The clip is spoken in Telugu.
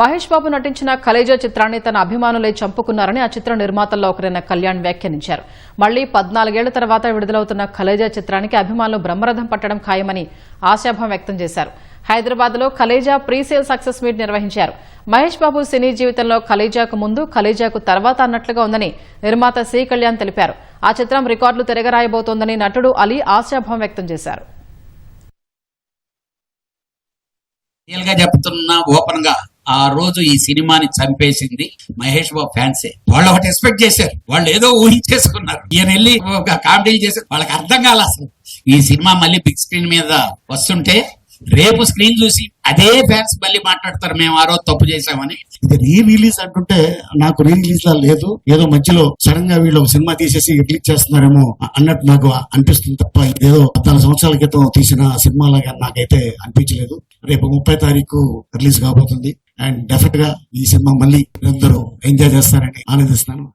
మహేష్ బాబు నటించిన కలేజా చిత్రాన్ని తన అభిమానులే చంపుకున్నారని ఆ చిత్ర నిర్మాతల్లో ఒకరైన కళ్యాణ్ వ్యాఖ్యానించారు. మళ్ళీ పద్నాలుగేళ్ళ తర్వాత విడుదలవుతున్న ఖలేజా చిత్రానికి అభిమానులు బ్రహ్మరథం పట్టడం ఖాయమని ఆశాభం వ్యక్తం చేశారు. హైదరాబాద్లో కలేజా ప్రీసేల్ సక్సెస్ మీట్ నిర్వహించారు. మహేష్ బాబు సినీ జీవితంలో కలేజాకు ముందు ఖలేజాకు తర్వాత అన్నట్లుగా ఉందని నిర్మాత సి. కళ్యాణ్ తెలిపారు. ఆ చిత్రం రికార్డులు తిరగరాయబోతోందని నటుడు అలీ ఆశాభం వ్యక్తం చేశారు. చెప్తున్నా ఓపెన్గా. ఆ రోజు ఈ సినిమాని చంపేసింది మహేష్ బాబు ఫ్యాన్సే. వాళ్ళు ఒకటి ఎక్స్పెక్ట్ చేశారు. వాళ్ళు ఏదో ఊహించేసుకున్నారు. ఈయన వెళ్ళి ఒక కామెడీలు చేశారు. వాళ్ళకి అర్థం కాల అసలు. ఈ సినిమా మళ్ళీ బిగ్ స్క్రీన్ మీద వస్తుంటే రేపు స్క్రీన్ చూసి అదే ఫ్యాన్స్ మళ్ళీ మాట్లాడతారు. మేము ఆ రోజు తప్పు చేశామని. ఇది రీ రిలీజ్ అంటుంటే నాకు రీ రిలీజ్ లా లేదు. ఏదో మధ్యలో సడన్గా వీళ్ళు ఒక సినిమా తీసేసి రిలీజ్ చేస్తున్నారేమో అన్నట్టు నాకు అనిపిస్తుంది తప్ప ఇదేదో పద్నాలుగు సంవత్సరాల క్రితం తీసిన సినిమా లాగా నాకైతే అనిపించలేదు. రేపు ముప్పై తారీఖు రిలీజ్ కాబోతుంది. అండ్ డెఫినెట్గా ఈ సినిమా మళ్ళీ అందరూ ఎంజాయ్ చేస్తారని ఆనందిస్తున్నాను.